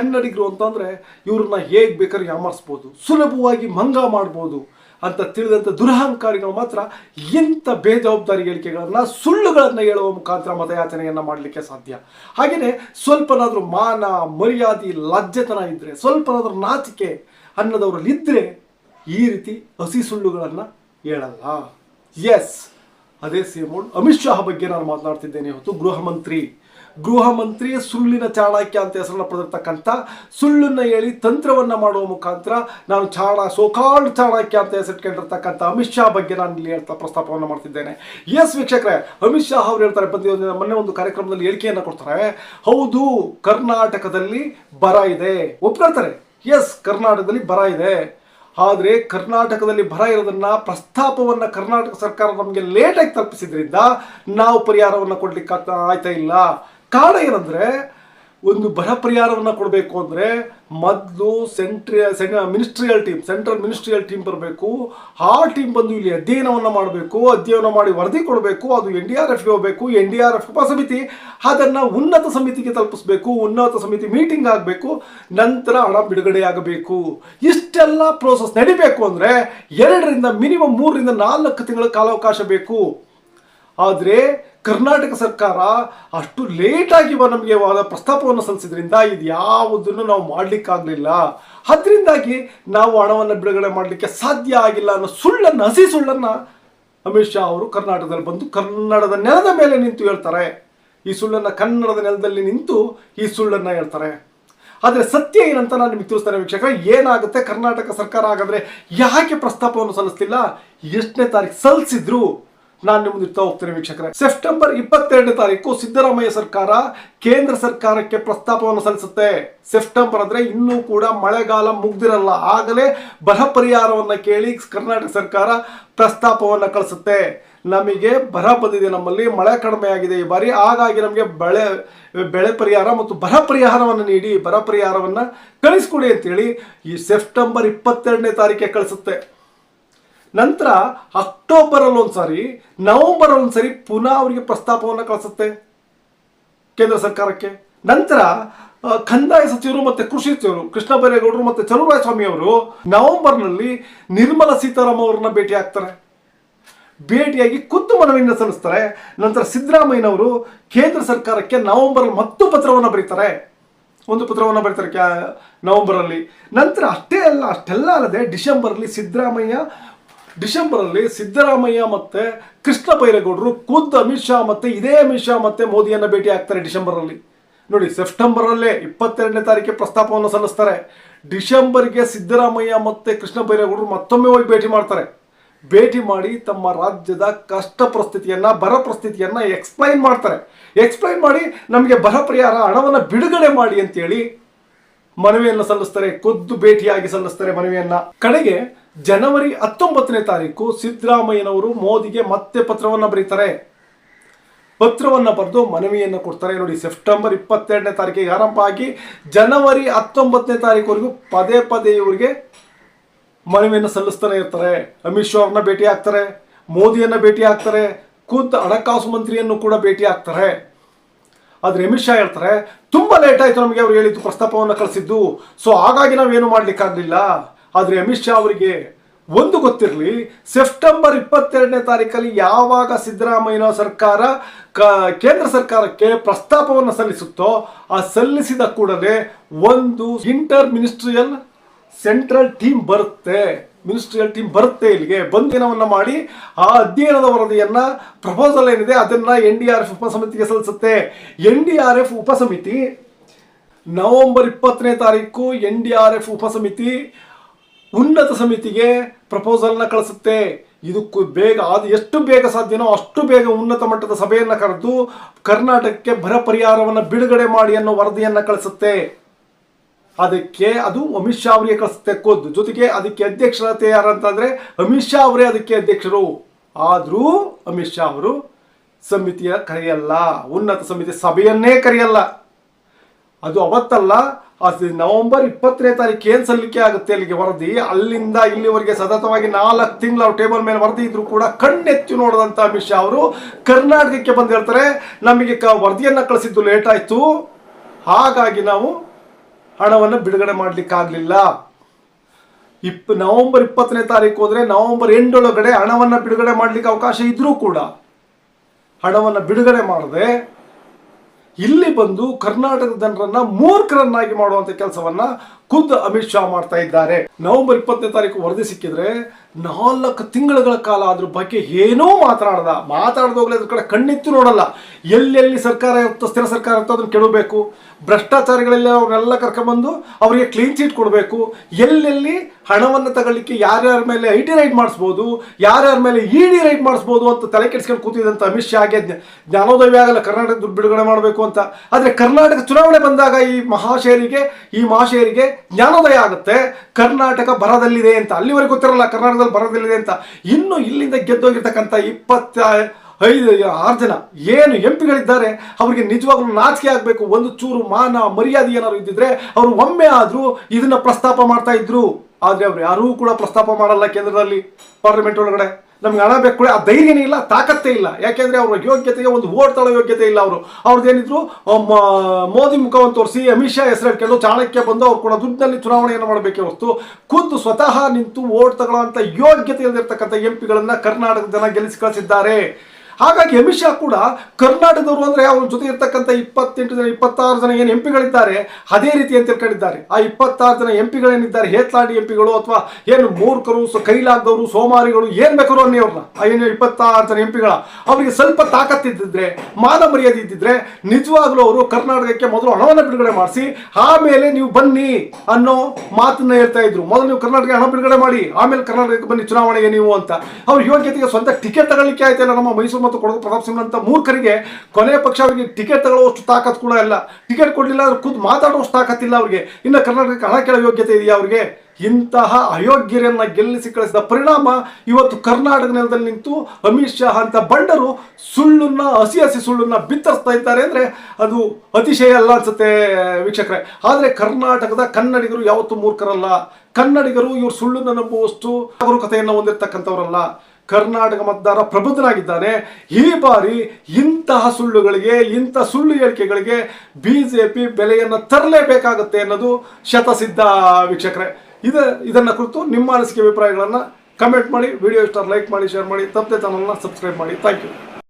ಕನ್ನಡಿಗರು ಅಂತಂದರೆ ಇವ್ರನ್ನ ಹೇಗೆ ಬೇಕಾದ್ರೆ ಯಾಮಾರಿಸ್ಬೋದು? ಸುಲಭವಾಗಿ ಮಂಗ ಮಾಡ್ಬೋದು ಅಂತ ತಿಳಿದಂಥ ದುರಹಂಕಾರಿಗಳು ಮಾತ್ರ ಇಂಥ ಬೇಜವಾಬ್ದಾರಿ ಹೇಳಿಕೆಗಳನ್ನು, ಸುಳ್ಳುಗಳನ್ನು ಹೇಳುವ ಮುಖಾಂತರ ಮತಯಾಚನೆಯನ್ನು ಮಾಡಲಿಕ್ಕೆ ಸಾಧ್ಯ. ಹಾಗೆಯೇ ಸ್ವಲ್ಪನಾದರೂ ಮಾನ, ಮರ್ಯಾದೆ, ಲಜ್ಜೆತನ ಇದ್ದರೆ ಸ್ವಲ್ಪನಾದರೂ ನಾಚಿಕೆ ಅನ್ನೋದವ್ರಲ್ಲಿ ಇದ್ದರೆ ಈ ರೀತಿ ಹಸಿ ಸುಳ್ಳುಗಳನ್ನು ಹೇಳಲ್ಲ. ಎಸ್ ಅದೇ ಸೇಮ್ ಅಮಿತ್ ಶಾ ಬಗ್ಗೆ ನಾನು ಮಾತನಾಡ್ತಿದ್ದೇನೆ ಹೊತ್ತು ಗೃಹ ಮಂತ್ರಿ. ಗೃಹ ಮಂತ್ರಿ ಸುಳ್ಳಿನ ಚಾಣಾಕ್ಯ ಅಂತ ಹೆಸರನ್ನ ಪಡೆದಿರ್ತಕ್ಕಂಥ ಸುಳ್ಳನ್ನ ಹೇಳಿ ತಂತ್ರವನ್ನ ಮಾಡುವ ಮುಖಾಂತರ ನಾನು ಚಾಣ ಸೋಕಾಲ್ಡ್ ಚಾಣಕ್ಯ ಅಂತ ಹೆಸರಿಟ್ಕೊಂಡಿರ್ತಕ್ಕಂಥ ಅಮಿತ್ ಶಾ ಬಗ್ಗೆ ನಾನು ಇಲ್ಲಿ ಹೇಳ್ತಾ ಪ್ರಸ್ತಾಪವನ್ನು ಮಾಡ್ತಿದ್ದೇನೆ. ಎಸ್ ವೀಕ್ಷಕರೇ, ಅಮಿತ್ ಶಾ ಅವರು ಹೇಳ್ತಾರೆ ಒಂದು- ಮೊನ್ನೆ ಒಂದು ಕಾರ್ಯಕ್ರಮದಲ್ಲಿ ಹೇಳಿಕೆಯನ್ನು ಕೊಡ್ತಾರೆ. ಹೌದು, ಕರ್ನಾಟಕದಲ್ಲಿ ಬರ ಇದೆ. ಒಪ್ಕೊಳ್ತಾರೆ. ಎಸ್ ಕರ್ನಾಟಕದಲ್ಲಿ ಬರ ಇದೆ. ಆದರೆ ಕರ್ನಾಟಕದಲ್ಲಿ ಬರ ಇರೋದನ್ನ ಪ್ರಸ್ತಾಪವನ್ನು ಕರ್ನಾಟಕ ಸರ್ಕಾರ ನಮಗೆ ಲೇಟಾಗಿ ತಲುಪಿಸಿದ್ರಿಂದ ನಾವು ಪರಿಹಾರವನ್ನು ಕೊಡ್ಲಿಕ್ಕೆ ಆಗ್ತಾ ಆಯ್ತಾ ಇಲ್ಲ. ಕಾರಣ ಏನಂದ್ರೆ, ಒಂದು ಬರ ಪರಿಹಾರವನ್ನು ಕೊಡಬೇಕು ಅಂದರೆ ಮೊದಲು ಸೆಂಟ್ರಿ ಸೆ ministerial team central ministerial team ಬರಬೇಕು. ಆ ಟೀಮ್ ಬಂದು ಇಲ್ಲಿ ಅಧ್ಯಯನವನ್ನು ಮಾಡಬೇಕು, ಅಧ್ಯಯನ ಮಾಡಿ ವರದಿ ಕೊಡಬೇಕು, ಅದು ಎನ್ ಡಿ ಆರ್ ಎಫ್ಗೆ ಹೋಗಬೇಕು, ಎನ್ ಡಿ ಆರ್ ಎಫ್ ಉಪಸಮಿತಿ ಅದನ್ನು ಉನ್ನತ ಸಮಿತಿಗೆ ತಲುಪಿಸಬೇಕು, ಉನ್ನತ ಸಮಿತಿ ಮೀಟಿಂಗ್ ಆಗಬೇಕು, ನಂತರ ಹಣ ಬಿಡುಗಡೆ ಆಗಬೇಕು. ಇಷ್ಟೆಲ್ಲ ಪ್ರೋಸೆಸ್ ನಡಿಬೇಕು ಅಂದರೆ ಎರಡರಿಂದ ಮಿನಿಮಮ್ ಮೂರರಿಂದ ನಾಲ್ಕು ತಿಂಗಳ ಕಾಲಾವಕಾಶ ಬೇಕು. ಆದರೆ ಕರ್ನಾಟಕ ಸರ್ಕಾರ ಅಷ್ಟು ಲೇಟಾಗಿ ನಮಗೆ ಪ್ರಸ್ತಾಪವನ್ನು ಸಲ್ಲಿಸಿದ್ರಿಂದ ಇದು ಯಾವುದನ್ನು ನಾವು ಮಾಡಲಿಕ್ಕಾಗಲಿಲ್ಲ. ಅದರಿಂದಾಗಿ ನಾವು ಹಣವನ್ನು ಬಿಡುಗಡೆ ಮಾಡಲಿಕ್ಕೆ ಸಾಧ್ಯ ಆಗಿಲ್ಲ ಅನ್ನೋ ಸುಳ್ಳನ್ನು, ಹಸಿ ಸುಳ್ಳನ್ನು ಅಮಿತ್ ಶಾ ಅವರು ಕರ್ನಾಟಕದಲ್ಲಿ ಬಂದು ಕನ್ನಡದ ನೆಲದ ಮೇಲೆ ನಿಂತು ಹೇಳ್ತಾರೆ. ಈ ಸುಳ್ಳನ್ನು ಕನ್ನಡದ ನೆಲದಲ್ಲಿ ನಿಂತು ಈ ಸುಳ್ಳನ್ನು ಹೇಳ್ತಾರೆ. ಆದರೆ ಸತ್ಯ ಏನಂತ ನಾನು ನಿಮಗೆ ತಿಳಿಸ್ತಾನೆ ವೀಕ್ಷಕ ಏನಾಗುತ್ತೆ ಕರ್ನಾಟಕ ಸರ್ಕಾರ ಹಾಗಾದರೆ ಯಾಕೆ ಪ್ರಸ್ತಾಪವನ್ನು ಸಲ್ಲಿಸ್ತಿಲ್ಲ? ಎಷ್ಟನೇ ತಾರೀಕು ಸಲ್ಲಿಸಿದ್ರು? ನಾನು ನಿಮ್ಗೆ ಇರ್ತಾ ಹೋಗ್ತೇನೆ ವೀಕ್ಷಕರೇ. ಸೆಪ್ಟೆಂಬರ್ ಇಪ್ಪತ್ತೆರಡನೇ ತಾರೀಕು ಸಿದ್ದರಾಮಯ್ಯ ಸರ್ಕಾರ ಕೇಂದ್ರ ಸರ್ಕಾರಕ್ಕೆ ಪ್ರಸ್ತಾಪವನ್ನು ಸಲ್ಲಿಸುತ್ತೆ. ಸೆಪ್ಟೆಂಬರ್ ಅಂದ್ರೆ ಇನ್ನೂ ಕೂಡ ಮಳೆಗಾಲ ಮುಗ್ದಿರಲ್ಲ. ಆಗಲೇ ಬರ ಪರಿಹಾರವನ್ನ ಕೇಳಿ ಕರ್ನಾಟಕ ಸರ್ಕಾರ ಪ್ರಸ್ತಾಪವನ್ನು ಕಳಿಸುತ್ತೆ. ನಮಗೆ ಬರ ಬಂದಿದೆ ನಮ್ಮಲ್ಲಿ, ಮಳೆ ಕಡಿಮೆ ಆಗಿದೆ ಈ ಬಾರಿ. ಹಾಗಾಗಿ ನಮಗೆ ಬೆಳೆ ಬೆಳೆ ಪರಿಹಾರ ಮತ್ತು ಬರ ಪರಿಹಾರವನ್ನು ನೀಡಿ, ಬರ ಪರಿಹಾರವನ್ನು ಕಳಿಸ್ಕೊಡಿ ಅಂತೇಳಿ ಈ ಸೆಪ್ಟೆಂಬರ್ ಇಪ್ಪತ್ತೆರಡನೇ ತಾರೀಕಿಗೆ ಕಳಿಸುತ್ತೆ. ನಂತರ ಅಕ್ಟೋಬರಲ್ಲಿ ಒಂದ್ಸಾರಿ ಒಂದು ಒಂದ್ಸರಿ ಪುನಃ ಅವರಿಗೆ ಪ್ರಸ್ತಾಪವನ್ನು ಕಳಿಸುತ್ತೆ ಕೇಂದ್ರ ಸರ್ಕಾರಕ್ಕೆ. ನಂತರ ಕಂದಾಯ ಸಚಿವರು ಮತ್ತೆ ಕೃಷಿ ಸಚಿವರು, ಕೃಷ್ಣ ಬೈರೇಗೌಡರು ಮತ್ತೆ ಚಲುವರಾಯಸ್ವಾಮಿ ಅವರು ನವೆಂಬರ್ನಲ್ಲಿ ನಿರ್ಮಲಾ ಸೀತಾರಾಮ ಅವರನ್ನ ಭೇಟಿ ಆಗ್ತಾರೆ. ಭೇಟಿಯಾಗಿ ಖುದ್ದು ಮನವಿಯನ್ನು ಸಲ್ಲಿಸ್ತಾರೆ. ನಂತರ ಸಿದ್ದರಾಮಯ್ಯನವರು ಕೇಂದ್ರ ಸರ್ಕಾರಕ್ಕೆ ನವೆಂಬರ್ ಮತ್ತು ಪತ್ರವನ್ನು ಬರೀತಾರೆ. ಒಂದು ಪತ್ರವನ್ನು ಬರೀತಾರೆ ಕ್ಯಾ ನವೆಂಬರಲ್ಲಿ ನಂತರ ಅಷ್ಟೇ ಅಲ್ಲ, ಅಷ್ಟೆಲ್ಲ ಅಲ್ಲದೆ ಡಿಸೆಂಬರಲ್ಲಿ ಸಿದ್ದರಾಮಯ್ಯ ಡಿಸೆಂಬರಲ್ಲಿ ಸಿದ್ದರಾಮಯ್ಯ ಮತ್ತೆ ಕೃಷ್ಣ ಬೈರೇಗೌಡರು ಖುದ್ದು ಅಮಿತ್ ಶಾ ಮತ್ತೆ ಇದೇ ಅಮಿತ್ ಶಾ ಮತ್ತೆ ಮೋದಿಯನ್ನ ಭೇಟಿ ಆಗ್ತಾರೆ ಡಿಸೆಂಬರಲ್ಲಿ. ನೋಡಿ ಸೆಪ್ಟೆಂಬರಲ್ಲೇ ಇಪ್ಪತ್ತೆರಡನೇ ತಾರೀಕಿಗೆ ಪ್ರಸ್ತಾಪವನ್ನು ಸಲ್ಲಿಸ್ತಾರೆ. ಡಿಸೆಂಬರ್ಗೆ ಸಿದ್ದರಾಮಯ್ಯ ಮತ್ತೆ ಕೃಷ್ಣ ಬೈರೇಗೌಡರು ಮತ್ತೊಮ್ಮೆ ಹೋಗಿ ಭೇಟಿ ಮಾಡ್ತಾರೆ. ಭೇಟಿ ಮಾಡಿ ತಮ್ಮ ರಾಜ್ಯದ ಕಷ್ಟ ಪರಿಸ್ಥಿತಿಯನ್ನ, ಬರ ಪರಿಸ್ಥಿತಿಯನ್ನ ಎಕ್ಸ್ಪ್ಲೈನ್ ಮಾಡ್ತಾರೆ. ಎಕ್ಸ್ಪ್ಲೈನ್ ಮಾಡಿ ನಮಗೆ ಬರ ಪರಿಹಾರ, ಹಣವನ್ನು ಬಿಡುಗಡೆ ಮಾಡಿ ಅಂತೇಳಿ ಮನವಿಯನ್ನು ಸಲ್ಲಿಸ್ತಾರೆ. ಖುದ್ದು ಭೇಟಿಯಾಗಿ ಸಲ್ಲಿಸ್ತಾರೆ ಮನವಿಯನ್ನ. ಕಡೆಗೆ ಜನವರಿ ಹತ್ತೊಂಬತ್ತನೇ ತಾರೀಕು ಸಿದ್ದರಾಮಯ್ಯನವರು ಮೋದಿಗೆ ಮತ್ತೆ ಪತ್ರವನ್ನು ಬರೀತಾರೆ. ಪತ್ರವನ್ನು ಬರೆದು ಮನವಿಯನ್ನು ಕೊಡ್ತಾರೆ. ನೋಡಿ, ಸೆಪ್ಟೆಂಬರ್ ಇಪ್ಪತ್ತೆರಡನೇ ತಾರೀಕಿಗೆ ಆರಂಭ ಆಗಿ ಜನವರಿ ಹತ್ತೊಂಬತ್ತನೇ ತಾರೀಕುವರೆಗೂ ಪದೇ ಪದೇ ಇವರಿಗೆ ಮನವಿಯನ್ನು ಸಲ್ಲಿಸ್ತಾನೆ ಇರ್ತಾರೆ. ಅಮಿತ್ ಶಾ ಅವ್ರನ್ನ ಭೇಟಿ ಆಗ್ತಾರೆ. ಮೋದಿಯನ್ನು ಭೇಟಿ ಆಗ್ತಾರೆ. ಖುದ್ದು ಹಣಕಾಸು ಮಂತ್ರಿಯನ್ನು ಕೂಡ ಭೇಟಿ ಆಗ್ತಾರೆ. ಆದರೆ ಅಮಿತ್ ಶಾ ಹೇಳ್ತಾರೆ, ತುಂಬ ಲೇಟ್ ಆಯಿತು ನಮಗೆ ಅವ್ರು ಹೇಳಿದ್ದು ಪ್ರಸ್ತಾಪವನ್ನು ಕಳಿಸಿದ್ದು. ಸೊ ಹಾಗಾಗಿ ನಾವೇನು ಮಾಡ್ಲಿಕ್ಕಾಗ್ಲಿಲ್ಲ. ಆದ್ರೆ ಅಮಿತ್ ಶಾ ಅವರಿಗೆ ಒಂದು ಗೊತ್ತಿರಲಿ, ಸೆಪ್ಟೆಂಬರ್ ಇಪ್ಪತ್ತೆರಡನೇ ತಾರೀಕಲ್ಲಿ ಯಾವಾಗ ಸಿದ್ದರಾಮಯ್ಯ ಸರ್ಕಾರ, ಕ- ಕೇಂದ್ರ ಸರ್ಕಾರಕ್ಕೆ ಪ್ರಸ್ತಾಪವನ್ನು ಸಲ್ಲಿಸುತ್ತೋ, ಆ ಸಲ್ಲಿಸಿದ ಕೂಡಲೇ ಒಂದು ಇಂಟರ್ ಮಿನಿಸ್ಟ್ರಿಯಲ್ ಸೆಂಟ್ರಲ್ ಟೀಮ್ ಬರುತ್ತೆ. ಮಿನಿಸ್ಟ್ರಿಯಲ್ ಟೀಮ್ ಬರುತ್ತೆ ಇಲ್ಲಿಗೆ. ಬಂಧನವನ್ನು ಮಾಡಿ ಆ ಅಧ್ಯಯನದ ವರದಿಯನ್ನು, ಪ್ರಪೋಸಲ್ ಏನಿದೆ ಅದನ್ನ ಎನ್ ಡಿ ಆರ್ ಎಫ್ ಉಪಸಮಿತಿಗೆ ಸಲ್ಲಿಸುತ್ತೆ. ಎನ್ ಡಿ ಆರ್ ಎಫ್ ಉಪಸಮಿತಿ ನವೆಂಬರ್ ಇಪ್ಪತ್ತನೇ ತಾರೀಕು ಎನ್ ಡಿ ಆರ್ ಎಫ್ ಉಪಸಮಿತಿ ಉನ್ನತ ಸಮಿತಿಗೆ ಪ್ರಪೋಸಲ್ನ ಕಳಿಸುತ್ತೆ. ಇದಕ್ಕೂ ಬೇಗ ಅದು ಎಷ್ಟು ಬೇಗ ಸಾಧ್ಯನೋ ಅಷ್ಟು ಬೇಗ ಉನ್ನತ ಮಟ್ಟದ ಸಭೆಯನ್ನು ಕರೆದು ಕರ್ನಾಟಕಕ್ಕೆ ಬರ ಪರಿಹಾರವನ್ನು ಬಿಡುಗಡೆ ಮಾಡಿ ಅನ್ನೋ ವರದಿಯನ್ನು ಕಳಿಸುತ್ತೆ. ಅದಕ್ಕೆ ಅದು ಅಮಿತ್ ಶಾ ಅವರಿಗೆ ಕಳಿಸುತ್ತೆ ಕೋದ್ದು ಜೊತೆಗೆ ಅದಕ್ಕೆ ಅಧ್ಯಕ್ಷರತೆ ಯಾರಂತಂದರೆ ಅಮಿತ್ ಶಾ ಅವರೇ ಅದಕ್ಕೆ ಅಧ್ಯಕ್ಷರು. ಆದರೂ ಅಮಿತ್ ಶಾ ಅವರು ಸಮಿತಿಯ ಕರೆಯಲ್ಲ. ಉನ್ನತ ಸಮಿತಿ ಸಭೆಯನ್ನೇ ಕರೆಯಲ್ಲ. ಅದು ಅವತ್ತಲ್ಲ ನವೆಂಬರ್ ಇಪ್ಪತ್ತನೇ ತಾರೀಕು ಏನು ಸಲ್ಲಿಕೆ ಆಗುತ್ತೆ ಅಲ್ಲಿಗೆ ವರದಿ? ಅಲ್ಲಿಂದ ಇಲ್ಲಿವರೆಗೆ ಸತತವಾಗಿ ನಾಲ್ಕು ತಿಂಗಳು ಅವ್ರ ಟೇಬಲ್ ಮೇಲೆ ವರದಿ ಇದ್ರು ಕೂಡ ಕಣ್ಣೆತ್ತಿ ನೋಡದಂತ ಅಮಿತ್ ಶಾ ಅವರು ಕರ್ನಾಟಕಕ್ಕೆ ಬಂದು ಹೇಳ್ತಾರೆ, ನಮಗೆ ಕ ವರದಿಯನ್ನು ಕಳಿಸಿದ್ದು ಲೇಟ್ ಆಯಿತು. ಹಾಗಾಗಿ ನಾವು ಹಣವನ್ನು ಬಿಡುಗಡೆ ಮಾಡಲಿಕ್ಕಾಗಲಿಲ್ಲ ಇಪ್ಪ, ನವೆಂಬರ್ ಇಪ್ಪತ್ತನೇ ತಾರೀಕು ಹೋದ್ರೆ ನವೆಂಬರ್ ಎಂಟೊಳಗಡೆ ಹಣವನ್ನು ಬಿಡುಗಡೆ ಮಾಡ್ಲಿಕ್ಕೆ ಅವಕಾಶ ಇದ್ರೂ ಕೂಡ ಹಣವನ್ನು ಬಿಡುಗಡೆ ಮಾಡದೆ ಇಲ್ಲಿ ಬಂದು ಕರ್ನಾಟಕದ ಜನರನ್ನ ಮೂರ್ಖರನ್ನಾಗಿ ಮಾಡುವಂತ ಕೆಲಸವನ್ನ ಖುದ್ದು ಅಮಿತ್ ಶಾ ಮಾಡ್ತಾ ಇದ್ದಾರೆ. ನವೆಂಬರ್ ಇಪ್ಪತ್ತನೇ ತಾರೀಕು ವರದಿ ಸಿಕ್ಕಿದ್ರೆ ನಾಲ್ಕು ತಿಂಗಳುಗಳ ಕಾಲ ಅದ್ರ ಬಗ್ಗೆ ಏನೂ ಮಾತನಾಡದ. ಮಾತಾಡ್ದೋಗ್ಲಿ ಅದ್ರ ಕಡೆ ಕಣ್ಣಿತ್ತು ನೋಡಲ್ಲ. ಎಲ್ಲೆಲ್ಲಿ ಸರ್ಕಾರ ಇರುತ್ತೋ ಸ್ಥಿರ ಸರ್ಕಾರ ಇರುತ್ತೋ ಅದನ್ನ ಕೆಡಬೇಕು ಭ್ರಷ್ಟಾಚಾರಿಗಳೆಲ್ಲ ಅವ್ರನ್ನೆಲ್ಲ ಕರ್ಕೊಂಬಂದು ಅವರಿಗೆ ಕ್ಲೀನ್ ಚೀಟ್ ಕೊಡಬೇಕು. ಎಲ್ಲೆಲ್ಲಿ ಹಣವನ್ನು ತಗೊಳ್ಳಿಕ್ಕೆ ಯಾರ್ಯಾರ ಮೇಲೆ ಐ ಟಿ ರೈಡ್ ಮಾಡಿಸ್ಬೋದು, ಯಾರ್ಯಾರ ಮೇಲೆ ಇ ಡಿ ರೈಡ್ ಮಾಡಿಸ್ಬೋದು ಅಂತ ತಲೆ ಕೆಡಿಸ್ಕೊಂಡು ಕೂತಿದ್ದಂಥ ಅಮಿತ್ ಶಾಗೆ ಜ್ಞ- ಜ್ಞಾನೋದಯ ಆಗಲ್ಲ ಕರ್ನಾಟಕ ದುಡ್ಡು ಬಿಡುಗಡೆ ಮಾಡಬೇಕು ಅಂತ. ಆದರೆ ಕರ್ನಾಟಕ ಚುನಾವಣೆ ಬಂದಾಗ ಈ ಮಹಾಶಯರಿಗೆ ಈ ಮಹಾಶಯರಿಗೆ ಜ್ಞಾನೋದಯ ಆಗುತ್ತೆ. ಕರ್ನಾಟಕ ಬರದಲ್ಲಿದೆ ಅಂತ. ಅಲ್ಲಿವರೆಗೆ ಗೊತ್ತಿರಲ್ಲ ಕರ್ನಾಟಕದಲ್ಲಿ ಬರದಲ್ಲಿದೆ ಅಂತ. ಇನ್ನು ಇಲ್ಲಿಂದ ಗೆದ್ದೋಗಿರ್ತಕ್ಕಂಥ ಇಪ್ಪತ್ತ ಐದು ಆರು ಜನ ಏನು ಎಂ ಪಿಗಳಿದ್ದಾರೆ ಅವರಿಗೆ ನಿಜವಾಗ್ಲೂ ನಾಚಿಕೆ ಆಗಬೇಕು, ಒಂದು ಚೂರು ಮಾನ, ಮರ್ಯಾದೆ ಏನಾದ್ರು ಇದ್ದಿದ್ರೆ ಅವರು ಒಮ್ಮೆ ಆದರೂ ಇದನ್ನ ಪ್ರಸ್ತಾಪ ಮಾಡ್ತಾ ಇದ್ರು. ಆದರೆ ಅವ್ರು ಯಾರೂ ಕೂಡ ಪ್ರಸ್ತಾಪ ಮಾಡಲ್ಲ ಕೇಂದ್ರದಲ್ಲಿ ಪಾರ್ಲಿಮೆಂಟ್ ಒಳಗಡೆ. ನಮ್ಗೆ ಹಣ ಬೇಕು ಆ ಧೈರ್ಯನೇ ಇಲ್ಲ, ತಾಕತ್ತೇ ಇಲ್ಲ. ಯಾಕೆಂದ್ರೆ ಅವರ ಯೋಗ್ಯತೆಗೆ ಒಂದು ಓಟ್ ತಳ ಯೋಗ್ಯತೆ ಇಲ್ಲ ಅವರು. ಅವ್ರದ್ದೇನಿದ್ರು ಮೋದಿ ಮುಖವನ್ನು ತೋರಿಸಿ, ಅಮಿತ್ ಶಾ ಹೆಸರು ಚಾಣಕ್ಯ ಬಂದು ಅವ್ರು ಕೂಡ ದುಡ್ಡಿನಲ್ಲಿ ಚುನಾವಣೆಯನ್ನು ಮಾಡಬೇಕೇ ಹೊರತು, ಖುದ್ದು ಸ್ವತಃ ನಿಂತು ಓಟ್ ತಗೊಳ್ಳುವಂತ ಯೋಗ್ಯತೆ ಇಲ್ಲದಿರ್ತಕ್ಕಂಥ ಎಂ ಪಿಗಳನ್ನು ಜನ ಗೆಲ್ಲಿಸಿ ಕಳಿಸಿದ್ದಾರೆ. ಹಾಗಾಗಿ ಅಮಿತ್ ಶಾ ಕೂಡ ಕರ್ನಾಟಕದವರು ಅಂದ್ರೆ ಅವ್ರ ಜೊತೆ ಇರ್ತಕ್ಕಂಥ ಇಪ್ಪತ್ತೆಂಟು ಜನ, ಇಪ್ಪತ್ತಾರು ಜನ ಏನು ಎಂ ಪಿಗಳಿದ್ದಾರೆ ಅದೇ ರೀತಿ ಅಂತ ತಿಳ್ಕೊಂಡಿದ್ದಾರೆ ಆ ಇಪ್ಪತ್ತಾರು ಜನ ಎಂ ಪಿಗಳೇನಿದ್ದಾರೆ ಹೇತ್ಲಾಡಿ ಎಂ ಪಿಗಳು ಅಥವಾ ಏನು ಮೂರ್ಖರು ಕೈಲಾಗದವರು, ಸೋಮಾರಿಗಳು, ಏನು ಬೇಕಾದ್ರು ಅನ್ನಿ ಅವ್ರನ್ನ. ಏನು ಇಪ್ಪತ್ತಾರು ಜನ ಎಂ ಪಿಗಳ ಅವರಿಗೆ ಸ್ವಲ್ಪ ತಾಕತ್ತಿದ್ದಿದ್ರೆ ಮಾನ ಮರ್ಯಾದೆ ಇದ್ದಿದ್ರೆ, ನಿಜವಾಗ್ಲೂ ಅವರು ಕರ್ನಾಟಕಕ್ಕೆ ಮೊದಲು ಹಣವನ್ನು ಬಿಡುಗಡೆ ಮಾಡಿಸಿ, ಆಮೇಲೆ ನೀವು ಬನ್ನಿ ಅನ್ನೋ ಮಾತನ್ನ ಹೇಳ್ತಾ ಇದ್ರು. ಮೊದಲು ನೀವು ಕರ್ನಾಟಕ ಹಣ ಬಿಡುಗಡೆ ಮಾಡಿ, ಆಮೇಲೆ ಕರ್ನಾಟಕಕ್ಕೆ ಬನ್ನಿ ಚುನಾವಣೆಗೆ ನೀವು ಅಂತ. ಅವ್ರ ಯೋಗ್ಯತೆಗೆ ಸ್ವಂತ ಟಿಕೆಟ್ ತಗೊಳ್ಳಿಕ್ಕೆ ಆಯ್ತಲ್ಲ ನಮ್ಮ ಮೈಸೂರು ಮತ್ತು ಕೊಡಗು ಪ್ರತಾಪ್ ಸಿಂಗ್ ಅಂತ ಮೂರ್ಖರಿಗೆ ಕೊನೆಯ ಪಕ್ಷ ಅವರಿಗೆ ಟಿಕೆಟ್ ತಗೊಳ್ಳುವಷ್ಟು ತಾಕತ್ ಕೂಡ ಇಲ್ಲ. ಟಿಕೆಟ್ ಕೊಡಲಿಲ್ಲ ಅಂದ್ರೆ ಖುದ್ದು ಮಾತಾಡುವಷ್ಟು ತಾಕತ್ತಿಲ್ಲ ಅವರಿಗೆ. ಇನ್ನು ಕರ್ನಾಟಕಕ್ಕೆ ಹಣ ಕೇಳೋ ಯೋಗ್ಯತೆ ಇದೆಯಾ ಅವರಿಗೆ? ಇಂತಹ ಅಯೋಗ್ಯರನ್ನ ಗೆಲ್ಲಿಸಿ ಕಳಿಸಿದ ಪರಿಣಾಮ ಇವತ್ತು ಕರ್ನಾಟಕ ನೆಲದಲ್ಲಿ ನಿಂತು ಅಮಿತ್ ಶಾ ಅಂತ ಬಂಡರು ಸುಳ್ಳನ್ನ, ಹಸಿ ಹಸಿ ಸುಳ್ಳನ್ನ ಬಿತ್ತರಿಸ್ತಾ ಇದ್ದಾರೆ ಅಂದ್ರೆ ಅದು ಅತಿಶಯ ಅಲ್ಲ ಅನ್ಸುತ್ತೆ ವೀಕ್ಷಕರೇ. ಆದ್ರೆ ಕರ್ನಾಟಕದ ಕನ್ನಡಿಗರು ಯಾವತ್ತೂ ಮೂರ್ಖರಲ್ಲ. ಕನ್ನಡಿಗರು ಇವರು ಸುಳ್ಳನ್ನು ನಂಬುವಷ್ಟು ಜಾಗರೂಕತೆಯನ್ನು ಹೊಂದಿರತಕ್ಕಂಥವರಲ್ಲ. ಕರ್ನಾಟಕ ಮತದಾರ ಪ್ರಬುದ್ಧನಾಗಿದ್ದಾನೆ. ಈ ಬಾರಿ ಇಂತಹ ಸುಳ್ಳುಗಳಿಗೆ, ಇಂಥ ಸುಳ್ಳು ಹೇಳಿಕೆಗಳಿಗೆ ಬಿಜೆಪಿ ಬೆಲೆಯನ್ನು ತರಲೇಬೇಕಾಗುತ್ತೆ ಅನ್ನೋದು ಶತಸಿದ್ಧ ವೀಕ್ಷಕರೇ. ಇದು, ಇದನ್ನು ಕುರಿತು ನಿಮ್ಮ ಅನಿಸಿಕೆ ಅಭಿಪ್ರಾಯಗಳನ್ನು ಕಮೆಂಟ್ ಮಾಡಿ ವಿಡಿಯೋ ಇಷ್ಟ ಲೈಕ್ ಮಾಡಿ ಶೇರ್ ಮಾಡಿ, ತಪ್ಪದೆ ಚಾನಲ್ನ ಸಬ್ಸ್ಕ್ರೈಬ್ ಮಾಡಿ. Thank you